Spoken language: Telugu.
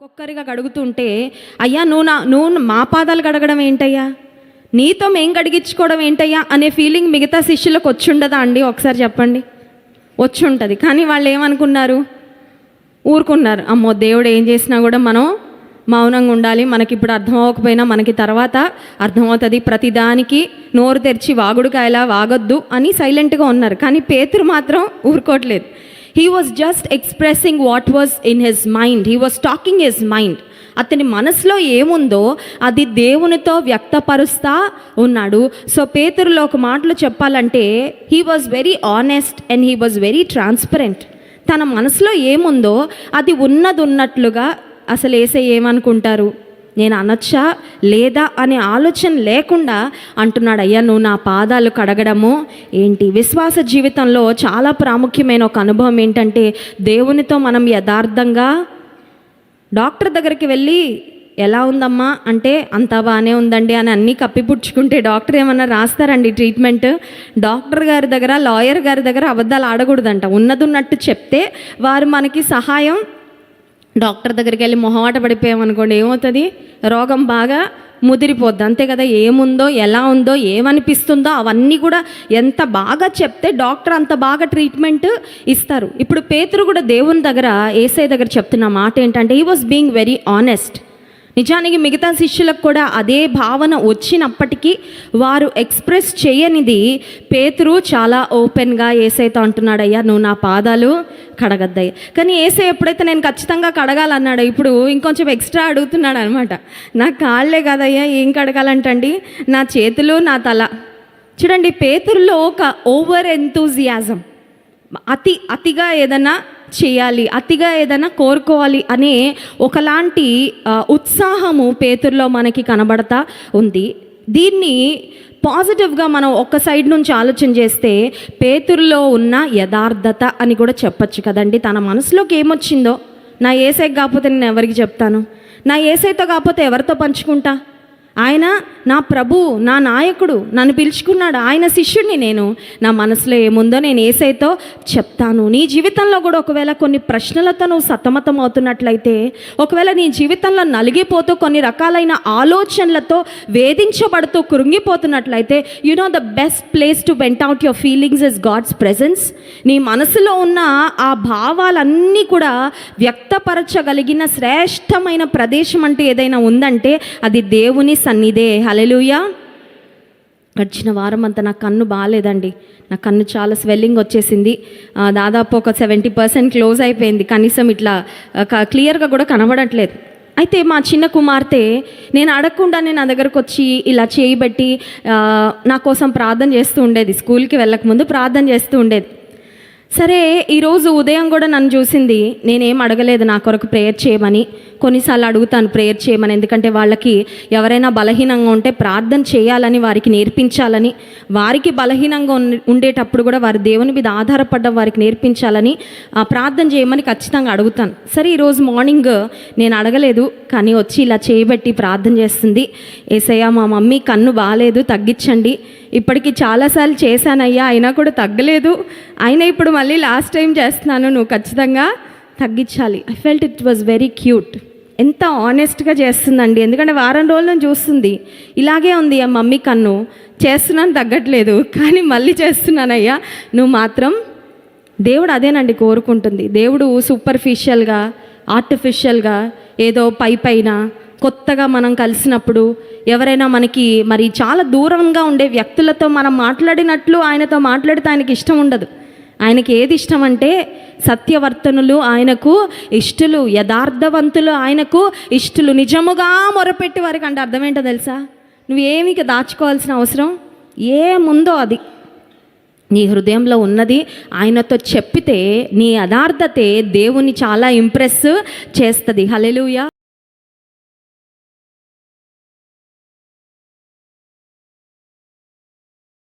ఒక్కొక్కరిగా కడుగుతుంటే అయ్యా నువ్వు నా నువ్వు మా పాదాలు కడగడం ఏంటయ్యా? నీతో మేం కడిగించుకోవడం ఏంటయ్యా? అనే ఫీలింగ్ మిగతా శిష్యులకు వచ్చి ఉండదా అండి? ఒకసారి చెప్పండి. వచ్చి ఉంటుంది కానీ వాళ్ళు ఏమనుకున్నారు? ఊరుకున్నారు. అమ్మో దేవుడు ఏం చేసినా కూడా మనం మౌనంగా ఉండాలి. మనకి ఇప్పుడు అర్థం అవ్వకపోయినా మనకి తర్వాత అర్థమవుతుంది ప్రతిదానికి నోరు తెరిచి వాగుడుకాయలా వాగొద్దు అని సైలెంట్గా ఉన్నారు. కానీ పేతురు మాత్రం ఊరుకోవట్లేదు. He was just expressing what was in his mind he was talking his mind అతని మనసులో ఏముందో అది దేవునితో వ్యక్తపరుస్తా ఉన్నాడు. సో పేతురులో ఒక మాటలు చెప్పాలంటే he was very honest and he was very transparent తన మనసులో ఏముందో అది ఉన్నది ఉన్నట్లుగా అసలు వేసే ఏమనుకుంటారు? నేను అనొచ్చా లేదా అనే ఆలోచన లేకుండా అంటున్నాడు అయ్యా నువ్వు నా పాదాలు కడగడము? ఏంటి? విశ్వాస జీవితంలో చాలా ప్రాముఖ్యమైన ఒక అనుభవం ఏంటంటే దేవునితో మనం యథార్థంగా డాక్టర్ దగ్గరికి వెళ్ళి ఎలా ఉందమ్మా? అంటే అంతా బాగానే ఉందండి అని అన్నీ కప్పిపుచ్చుకుంటే డాక్టర్ ఏమన్నా రాస్తారండి ట్రీట్మెంట్? డాక్టర్ గారి దగ్గర లాయర్ గారి దగ్గర అబద్ధాలు ఆడకూడదంట. ఉన్నది ఉన్నట్టు చెప్తే వారు మనకి సహాయం డాక్టర్ దగ్గరికి వెళ్ళి మొహమాట పడిపోయామనుకోండి ఏమవుతుంది? రోగం బాగా ముదిరిపోద్ది. అంతే కదా ఏముందో ఎలా ఉందో ఏమనిపిస్తుందో అవన్నీ కూడా ఎంత బాగా చెప్తే డాక్టర్ అంత బాగా ట్రీట్మెంట్ ఇస్తారు. ఇప్పుడు పేతురు కూడా దేవుని దగ్గర ఏసఐ దగ్గర చెప్తున్న మాట ఏంటంటే ఈ వాస్ బీయింగ్ వెరీ ఆనెస్ట్ నిజానికి మిగతా శిష్యులకు కూడా అదే భావన వచ్చినప్పటికీ వారు ఎక్స్ప్రెస్ చేయనిది పేతురు చాలా ఓపెన్గా ఏసైతో అంటున్నాడయ్యా నువ్వు నా పాదాలు కడగద్దయ్యా. కానీ ఏసై ఎప్పుడైతే నేను ఖచ్చితంగా కడగాలన్నాడు ఇప్పుడు ఇంకొంచెం ఎక్స్ట్రా అడుగుతున్నాడు అనమాట నా కాళ్ళే కదయ్యా ఏం కడగాలంటండి? నా చేతులు నా తల. చూడండి పేతురులో ఒక ఓవర్ ఎంతూజియాజం అతి అతిగా ఏదైనా చేయాలి అతిగా ఏదైనా కోరుకోవాలి అనే ఒకలాంటి ఉత్సాహము పేతుల్లో మనకి కనబడతా ఉంది. దీన్ని పాజిటివ్గా మనం ఒక సైడ్ నుంచి ఆలోచన చేస్తే పేతుల్లో ఉన్న యథార్థత అని కూడా చెప్పచ్చు కదండి. తన మనసులోకి ఏమొచ్చిందో? నా ఏసైకి కాకపోతే నేను ఎవరికి చెప్తాను? నా ఏసైతో కాకపోతే ఎవరితో పంచుకుంటా? ఆయన నా ప్రభు నా నాయకుడు నన్ను పిలుచుకున్నాడు. ఆయన శిష్యుడిని నేను. నా మనసులో ఏముందో నేను ఏసైతో చెప్తాను. నీ జీవితంలో కూడా ఒకవేళ కొన్ని ప్రశ్నలతో నువ్వు సతమతం అవుతున్నట్లయితే ఒకవేళ నీ జీవితంలో నలిగిపోతూ కొన్ని రకాలైన ఆలోచనలతో వేధించబడుతూ కృంగిపోతున్నట్లయితే you know the best place to vent out your feelings is God's presence నీ మనసులో ఉన్న ఆ భావాలన్నీ కూడా వ్యక్తపరచగలిగిన శ్రేష్టమైన ప్రదేశం అంటే ఏదైనా ఉందంటే అది దేవుని సన్నిధే. హలెలుయా గడిచిన వారం అంతా నా కన్ను బాగాలేదండి. నా కన్ను చాలా స్వెల్లింగ్ వచ్చేసింది. దాదాపు ఒక సెవెంటీ పర్సెంట్ క్లోజ్ అయిపోయింది. కనీసం ఇట్లా క్లియర్గా కూడా కనబడట్లేదు. అయితే మా చిన్న కుమార్తె నేను అడగకుండానే నా దగ్గరకు వచ్చి ఇలా చేయబెట్టి నా కోసం ప్రార్థన చేస్తూ ఉండేది. స్కూల్కి వెళ్ళకముందు ప్రార్థన చేస్తూ ఉండేది. సరే ఈరోజు ఉదయం కూడా నన్ను చూసింది నేనేం అడగలేదు నా కొరకు ప్రేయర్ చేయమని. కొన్నిసార్లు అడుగుతాను ప్రేయర్ చేయమని ఎందుకంటే వాళ్ళకి ఎవరైనా బలహీనంగా ఉంటే ప్రార్థన చేయాలని వారికి నేర్పించాలని. వారికి బలహీనంగా ఉన్- ఉండేటప్పుడు కూడా వారి దేవుని మీద ఆధారపడడం వారికి నేర్పించాలని ఆ, ప్రార్థన చేయమని ఖచ్చితంగా అడుగుతాను. సరే ఈరోజు మార్నింగ్ నేను అడగలేదు కానీ వచ్చి ఇలా చేయబెట్టి ప్రార్థన చేస్తుంది. ఏసయ్య మా మమ్మీ కన్ను బాగాలేదు తగ్గించండి. ఇప్పటికి చాలాసార్లు చేశానయ్యా అయినా కూడా తగ్గలేదు. అయినా ఇప్పుడు మళ్ళీ లాస్ట్ టైం చేస్తున్నాను నువ్వు ఖచ్చితంగా తగ్గించాలి. I felt it was very cute ఎంత ఆనెస్ట్గా చేస్తుందండి. ఎందుకంటే వారం రోజుల నుంచి చూస్తుంది. ఇలాగే ఉంది ఆ మమ్మీ కన్ను. చేస్తున్నాను తగ్గట్లేదు కానీ మళ్ళీ చేస్తున్నానయ్యా నువ్వు మాత్రం దేవుడు అదేనండి కోరుకుంటుంది. దేవుడు సూపర్ఫిషియల్గా ఆర్టిఫిషియల్గా ఏదో పై పైన కొత్తగా మనం కలిసినప్పుడు ఎవరైనా మనకి మరి చాలా దూరంగా ఉండే వ్యక్తులతో మనం మాట్లాడినట్లు ఆయనతో మాట్లాడితే ఆయనకి ఇష్టం ఉండదు. ఆయనకి ఏది ఇష్టం అంటే సత్యవర్తనులు ఆయనకు ఇష్టలు యథార్థవంతులు ఆయనకు ఇష్టలు. నిజముగా మొరపెట్టి వారికి అంటే అర్థం ఏంటో తెలుసా నువ్వేమి దాచుకోవాల్సిన అవసరం ఏముందో అది. నీ హృదయంలో ఉన్నది ఆయనతో చెప్పితే నీ యథార్థతే దేవుని చాలా ఇంప్రెస్ చేస్తుంది. హలెలుయా